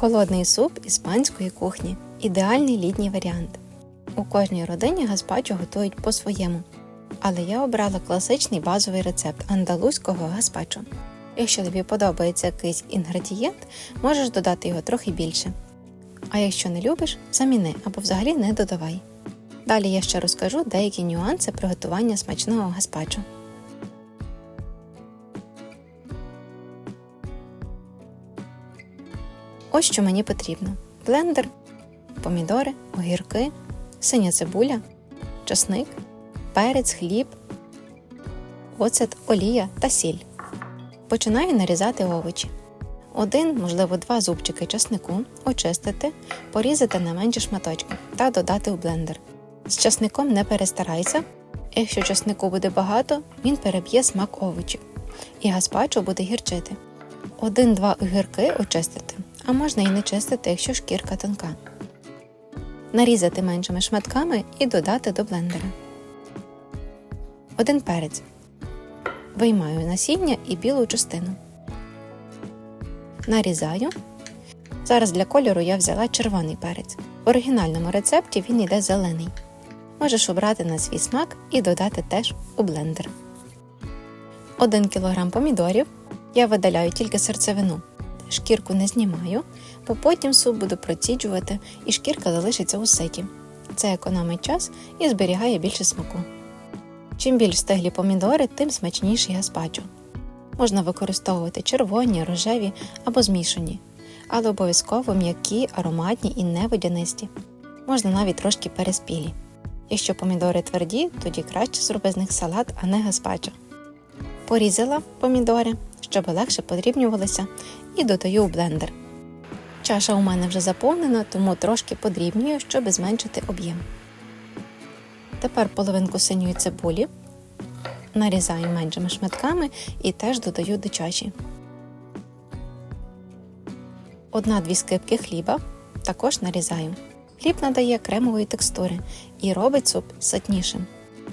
Холодний суп іспанської кухні ідеальний літній варіант. У кожній родині гаспачо готують по-своєму, але я обрала класичний базовий рецепт андалузького гаспачо. Якщо тобі подобається якийсь інгредієнт, можеш додати його трохи більше. А якщо не любиш, заміни або взагалі не додавай. Далі я ще розкажу деякі нюанси приготування смачного гаспачо. Ось що мені потрібно: блендер, помідори, огірки, синя цибуля, часник, перець, хліб, оцет, олія та сіль. Починаю нарізати овочі. Один, можливо, два зубчики часнику очистити, порізати на менші шматочки та додати у блендер. З часником не перестарайся. Якщо часнику буде багато, він переб'є смак овочів, і гаспачо буде гірчити. Один-два огірки очистити, а можна і не чистити, якщо шкірка тонка. Нарізати меншими шматками і додати до блендера. Один перець. Виймаю насіння і білу частину. Нарізаю. Зараз для кольору я взяла червоний перець. В оригінальному рецепті він йде зелений. Можеш обрати на свій смак і додати теж у блендер. 1 кг помідорів. Я видаляю тільки серцевину. Шкірку не знімаю, бо потім суп буду проціджувати і шкірка залишиться у ситі. Це економить час і зберігає більше смаку. Чим більш стиглі помідори, тим смачніший гаспачо. Можна використовувати червоні, рожеві або змішані, але обов'язково м'які, ароматні і не водянисті. Можна навіть трошки переспілі. Якщо помідори тверді, тоді краще зроби з них салат, а не гаспачо. Порізала помідори, щоб легше подрібнювалися, і додаю у блендер. Чаша у мене вже заповнена, тому трошки подрібнюю, щоб зменшити об'єм. Тепер половинку синьої цибулі нарізаю меншими шматками і теж додаю до чаші. Одна-дві скипки хліба також нарізаю. Хліб надає кремової текстури і робить суп ситнішим.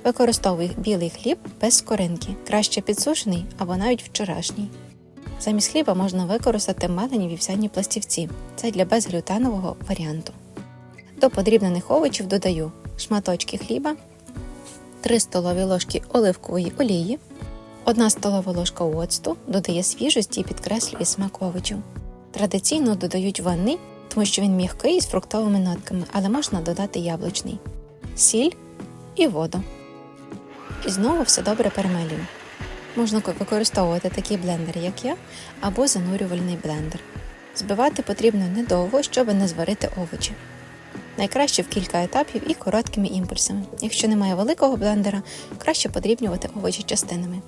Використовую білий хліб без скоринки, краще підсушений або навіть вчорашній. Замість хліба можна використати мелені вівсяні пластівці. Це для безглютенового варіанту. До подрібнених овочів додаю шматочки хліба, 3 столові ложки оливкової олії, 1 столова ложка оцту додає свіжості і підкреслює смак овочів. Традиційно додають ванний, тому що він м'який з фруктовими нотками, але можна додати яблучний, сіль і воду. І знову все добре перемелюю. Можна використовувати такий блендер, як я, або занурювальний блендер. Збивати потрібно недовго, щоб не зварити овочі. Найкраще в кілька етапів і короткими імпульсами. Якщо немає великого блендера, краще подрібнювати овочі частинами.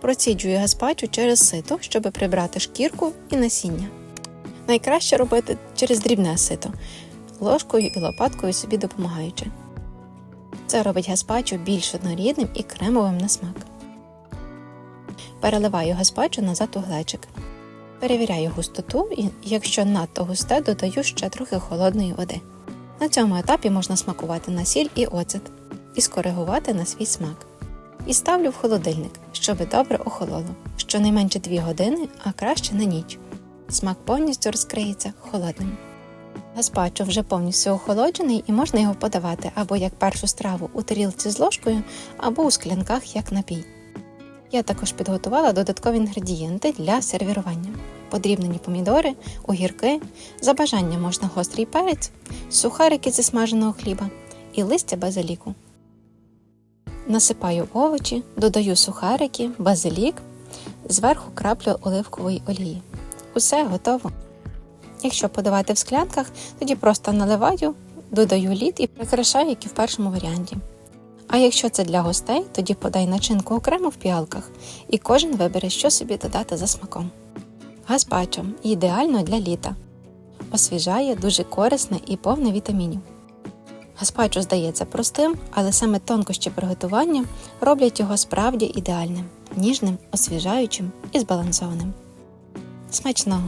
Проціджую гаспачо через сито, щоб прибрати шкірку і насіння. Найкраще робити через дрібне сито, ложкою і лопаткою собі допомагаючи. Це робить гаспачо більш однорідним і кремовим на смак. Переливаю гаспачо назад у глечик. Перевіряю густоту і, якщо надто густе, додаю ще трохи холодної води. На цьому етапі можна смакувати на сіль і оцет і скоригувати на свій смак. І ставлю в холодильник, щоб добре охололо, щонайменше 2 години, а краще на ніч. Смак повністю розкриється холодним. Гаспачо вже повністю охолоджений і можна його подавати або як першу страву у тарілці з ложкою, або у склянках як напій. Я також підготувала додаткові інгредієнти для сервірування: подрібнені помідори, огірки, за бажанням можна гострий перець, сухарики зі смаженого хліба і листя базиліку. Насипаю овочі, додаю сухарики, базилік, зверху краплю оливкової олії. Усе готово. Якщо подавати в склянках, тоді просто наливаю, додаю лід і прикрашаю, як і в першому варіанті. А якщо це для гостей, тоді подай начинку окремо в піалках, і кожен вибере, що собі додати за смаком. Гаспачо ідеально для літа. Освіжає, дуже корисне і повне вітамінів. Гаспачо здається простим, але саме тонкощі приготування роблять його справді ідеальним, ніжним, освіжаючим і збалансованим. Смачного!